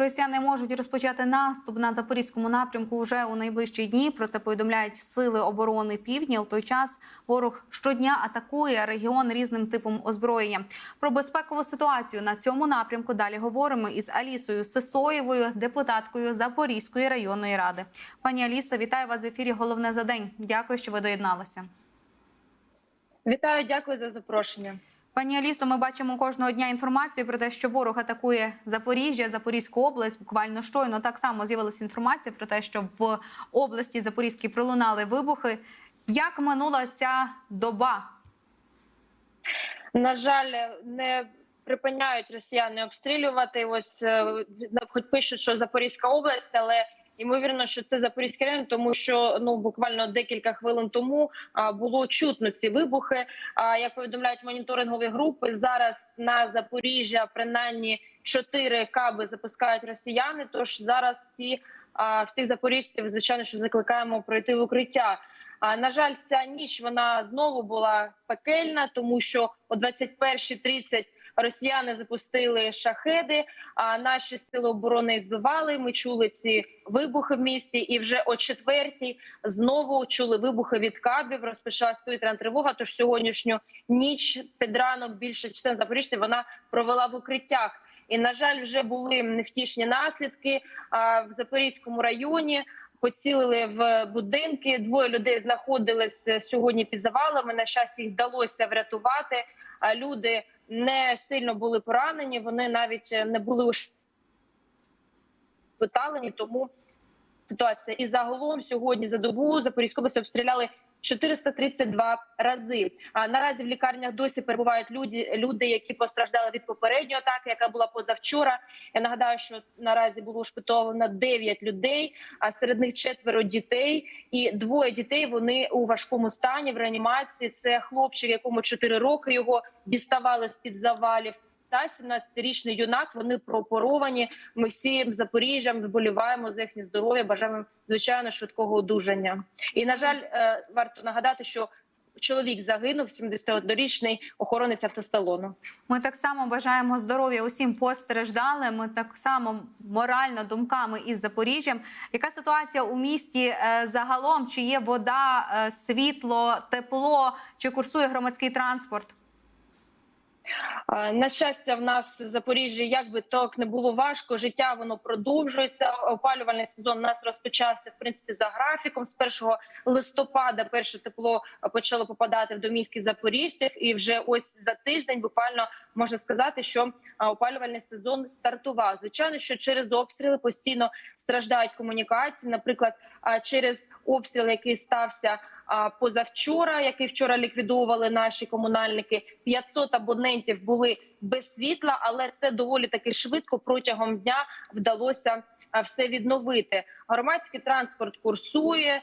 Росіяни можуть розпочати наступ на запорізькому напрямку вже у найближчі дні. Про це повідомляють сили оборони півдня. У той час ворог щодня атакує регіон різним типом озброєння. Про безпекову ситуацію на цьому напрямку далі говоримо із Алісою Сисоєвою, депутаткою Запорізької районної ради. Пані Аліса, вітаю вас в ефірі. Головне за день. Дякую, що ви доєдналися. Вітаю, дякую за запрошення. Пані Алісо, ми бачимо кожного дня інформацію про те, що ворог атакує Запоріжжя, Запорізьку область. Буквально щойно так само з'явилася інформація про те, що в області Запорізькій пролунали вибухи. Як минула ця доба? На жаль, не припиняють росіяни обстрілювати. Ось е, хоч пишуть, що Запорізька область, але ймовірно, що це Запорізький район, тому що ну буквально декілька хвилин тому а, було чутно ці вибухи. А як повідомляють моніторингові групи, зараз на Запоріжжя принаймні чотири каби запускають росіяни. Тож зараз всі а, всіх запоріжців, звичайно, що закликаємо пройти в укриття. А на жаль, ця ніч вона знову була пекельна, тому що о 21.30 росіяни запустили шахеди. А наші сили оборони збивали. Ми чули ці вибухи в місті, і вже о четвертій знову чули вибухи від кабів. Розпочалась повітряна тривога. Тож сьогоднішню ніч під ранок більше частина запоріжців вона провела в укриттях. І на жаль, вже були невтішні наслідки а, в Запорізькому районі. Поцілили в будинки. Двоє людей знаходились сьогодні під завалами. На щастя, їх вдалося врятувати. А люди не сильно були поранені. Вони навіть не були ушпиталені, тому ситуація. І загалом сьогодні за добу Запорізьку обстріляли 432 рази. А наразі в лікарнях досі перебувають люди, люди, які постраждали від попередньої атаки, яка була позавчора. Я нагадаю, що наразі було ушпитовано 9 людей, а серед них четверо дітей, і двоє дітей вони у важкому стані в реанімації. Це хлопчик, якому 4 роки його діставали з під завалів. Та 17-річний юнак вони прооперовані. Ми всі Запоріжжям вболіваємо за їхнє здоров'я. Бажаємо звичайно швидкого одужання. І на жаль, е, варто нагадати, що чоловік загинув, 71-річний охоронець автосталону. Ми так само бажаємо здоров'я усім постраждалим. Ми так само морально думками із Запоріжжям. Яка ситуація у місті е, загалом? Чи є вода, е, світло, тепло, чи курсує громадський транспорт? На щастя, в нас в Запоріжжі як би так не було важко. Життя воно продовжується. Опалювальний сезон у нас розпочався в принципі за графіком. З 1 листопада перше тепло почало попадати в домівки запоріжців, і вже ось за тиждень буквально можна сказати, що опалювальний сезон стартував. Звичайно, що через обстріли постійно страждають комунікації. Наприклад, через обстріл, який стався. Позавчора, який вчора ліквідовували наші комунальники, 500 абонентів були без світла, але це доволі таки швидко протягом дня вдалося все відновити. Громадський транспорт курсує.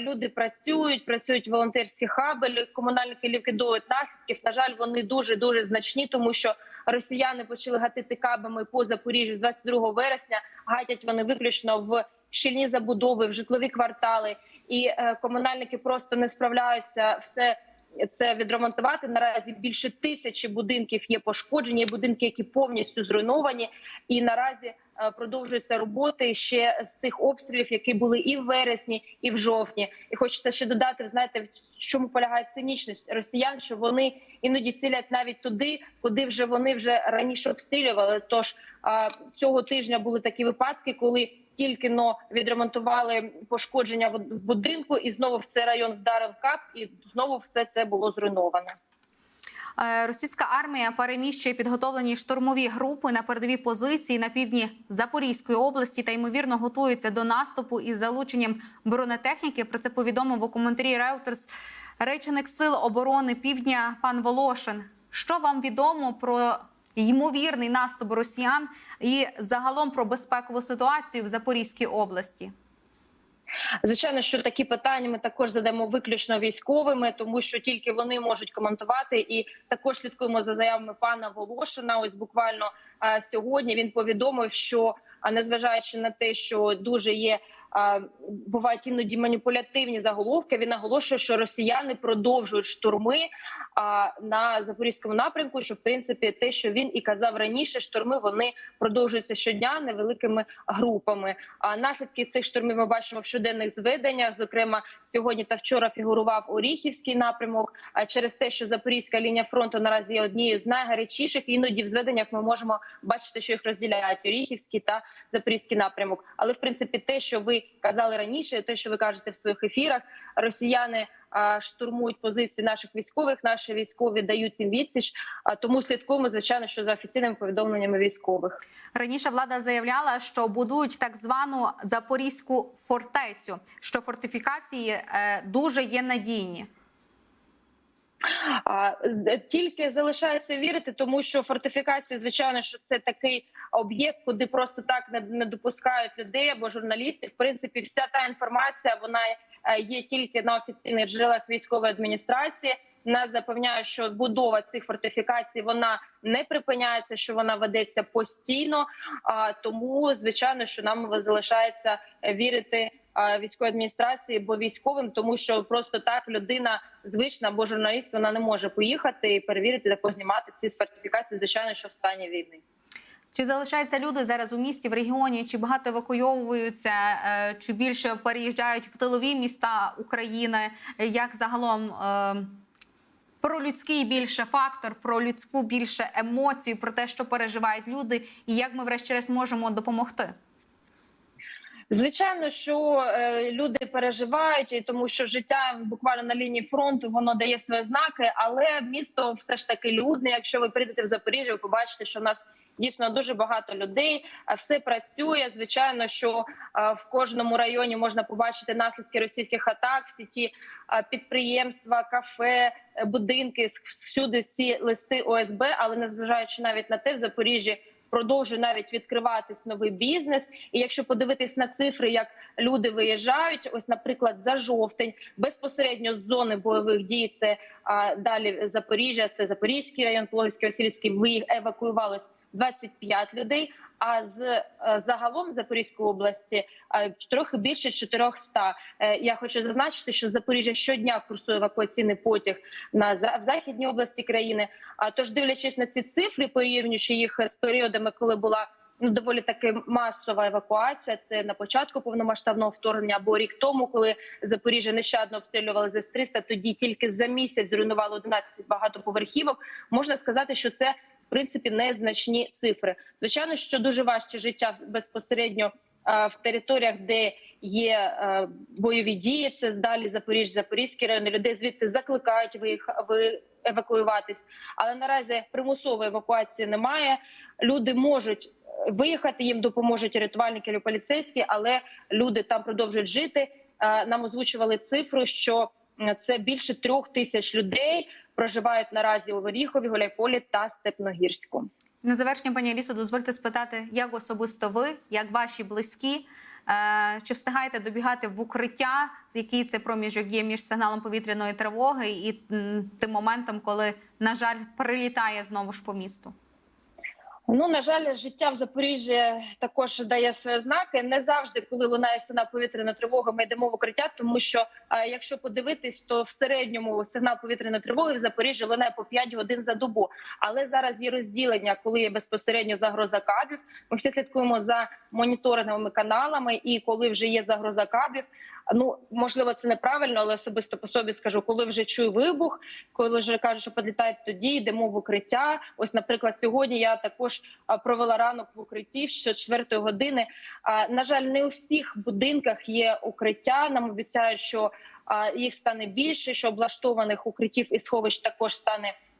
Люди працюють, працюють волонтерські хаби. Комунальники ліквідовують наслідків. На жаль, вони дуже дуже значні, тому що росіяни почали гатити кабами по Запоріжжю з 22 вересня. Гатять вони виключно в щільні забудови, в житлові квартали і е, комунальники просто не справляються все. Це відремонтувати наразі більше тисячі будинків є пошкоджені. є Будинки, які повністю зруйновані, і наразі е, продовжуються роботи ще з тих обстрілів, які були і в вересні, і в жовтні. І хочеться ще додати, знаєте, в чому полягає цинічність росіян, що вони іноді цілять навіть туди, куди вже вони вже раніше обстрілювали. Тож цього тижня були такі випадки, коли тільки но відремонтували пошкодження в будинку, і знову в цей район вдарив кап, і знову все це було зруйноване. Е, російська армія переміщує підготовлені штурмові групи на передові позиції на півдні Запорізької області та ймовірно готується до наступу із залученням бронетехніки. Про це повідомив у коментарі Reuters реченик сил оборони Півдня пан Волошин. Що вам відомо про ймовірний наступ росіян і загалом про безпекову ситуацію в Запорізькій області? Звичайно, що такі питання ми також задаємо виключно військовими, тому що тільки вони можуть коментувати, і також слідкуємо за заявами пана Волошина. Ось буквально сьогодні він повідомив, що незважаючи на те, що дуже є а, бувають іноді маніпулятивні заголовки. Він наголошує, що росіяни продовжують штурми на запорізькому напрямку. Що в принципі те, що він і казав раніше, штурми вони продовжуються щодня невеликими групами. А наслідки цих штурмів ми бачимо в щоденних зведеннях. Зокрема, сьогодні та вчора фігурував Оріхівський напрямок. А через те, що Запорізька лінія фронту наразі є однією з найгарячіших, іноді в зведеннях ми можемо бачити, що їх розділяють Оріхівський та Запорізький напрямок. Але в принципі, те, що ви казали раніше, те, що ви кажете в своїх ефірах, росіяни штурмують позиції наших військових. Наші військові дають їм відсіч. Тому слідкуємо звичайно, що за офіційними повідомленнями військових. Раніше влада заявляла, що будують так звану запорізьку фортецю, що фортифікації е, дуже є надійні. А тільки залишається вірити, тому що фортифікація, звичайно, що це такий об'єкт, куди просто так не, допускають людей або журналістів. В принципі, вся та інформація вона е, є тільки на офіційних джерелах військової адміністрації. Нас запевняють, що будова цих фортифікацій вона не припиняється, що вона ведеться постійно. А тому, звичайно, що нам залишається е, вірити а, військовій адміністрації, бо військовим, тому що просто так людина звична або журналіст вона не може поїхати і перевірити та познімати ці фортифікації, звичайно, що в стані війни. Чи залишаються люди зараз у місті в регіоні? Чи багато евакуйовуються, е, чи більше переїжджають в тилові міста України? Як загалом е, про людський більше фактор, про людську більше емоцію, про те, що переживають люди, і як ми, врешті-решт, можемо допомогти? Звичайно, що е, люди переживають, і тому що життя буквально на лінії фронту воно дає свої знаки, але місто все ж таки людне. Якщо ви прийдете в Запоріжжя, ви побачите, що в нас дійсно дуже багато людей. Все працює. Звичайно, що е, в кожному районі можна побачити наслідки російських атак. Всі ті підприємства, кафе, е, будинки всюди ці листи ОСБ. Але незважаючи навіть на те, в Запоріжжі продовжує навіть відкриватись новий бізнес. І якщо подивитись на цифри, як люди виїжджають, ось, наприклад, за жовтень безпосередньо з зони бойових дій, це а, далі Запоріжжя, це Запорізький район, Пологівський, Васильський, ви евакуювалось 25 людей. А з е, загалом Запорізької області е, трохи більше 400. Е, Я хочу зазначити, що з Запоріжжя щодня курсує евакуаційний потяг на в західній області країни. А тож, дивлячись на ці цифри, порівнюючи їх з періодами, коли була ну доволі таки масова евакуація. Це на початку повномасштабного вторгнення або рік тому, коли Запоріжжя нещадно обстрілювали з 300 Тоді тільки за місяць зруйнували 11 багатоповерхівок. Можна сказати, що це принципі незначні цифри. Звичайно, що дуже важче життя безпосередньо в територіях, де є бойові дії. Це далі Запоріжжя, Запорізький район. Людей звідти закликають евакуюватись. Але наразі примусової евакуації немає. Люди можуть е, виїхати, їм допоможуть рятувальники поліцейські, але люди там продовжують жити. Нам озвучували цифру, що це більше трьох тисяч людей проживають наразі у Оріхові, Гуляйполі та Степногірську. На завершення, пані Алісо, дозвольте спитати, як особисто ви, як ваші близькі, е, чи встигаєте добігати в укриття, який це проміжок є між сигналом повітряної тривоги і тим моментом, коли, на жаль, прилітає знову ж по місту? Ну на жаль, життя в Запоріжжі також дає свої ознаки. Не завжди, коли лунає сигнал повітряної тривоги, ми йдемо в укриття, тому що е, якщо подивитись, то в середньому сигнал повітряної тривоги в Запоріжжі лунає по 5 годин за добу. Але зараз є розділення, коли є безпосередньо загроза кабів. Ми всі слідкуємо за моніторинговими каналами, і коли вже є загроза кабів. Ну можливо, це неправильно, але особисто по собі скажу, коли вже чую вибух, коли вже кажуть, що підлітають тоді, йдемо в укриття. Ось, наприклад, сьогодні я також провела ранок в укритті що 4 години. А, На жаль, не у всіх будинках є укриття. Нам обіцяють, що їх стане більше, що облаштованих укриттів і сховищ також стане. Більше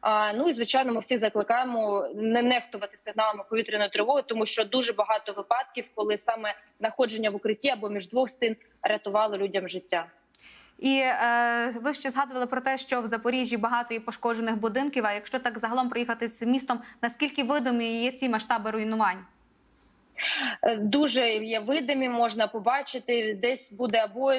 а, ну і звичайно, ми всіх закликаємо не нехтувати сигналами повітряної тривоги, тому що дуже багато випадків, коли саме знаходження в укритті або між двох стін рятувало людям життя. І е, ви ще згадували про те, що в Запоріжжі багато є пошкоджених будинків. А якщо так загалом проїхати з містом, наскільки видимі є ці масштаби руйнувань? Е, дуже є видимі. Можна побачити, десь буде або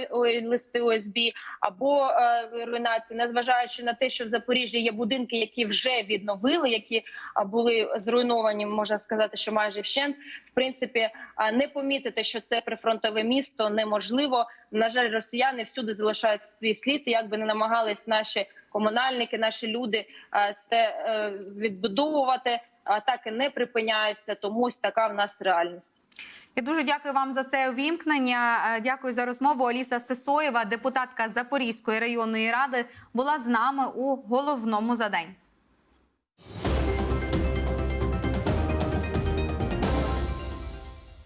листи ОСБ, або е, руйнації, незважаючи на те, що в Запоріжжі є будинки, які вже відновили, які були зруйновані, можна сказати, що майже вщент. В принципі, не помітити, що це прифронтове місто, неможливо. На жаль, росіяни всюди залишають свій слід, як би не намагались наші комунальники, наші люди це е, відбудовувати. Атаки не припиняються, тому ось така в нас реальність. Я дуже дякую вам за це увімкнення. Е, Дякую за розмову. Аліса Сесоєва, депутатка Запорізької районної ради, була з нами у головному за день.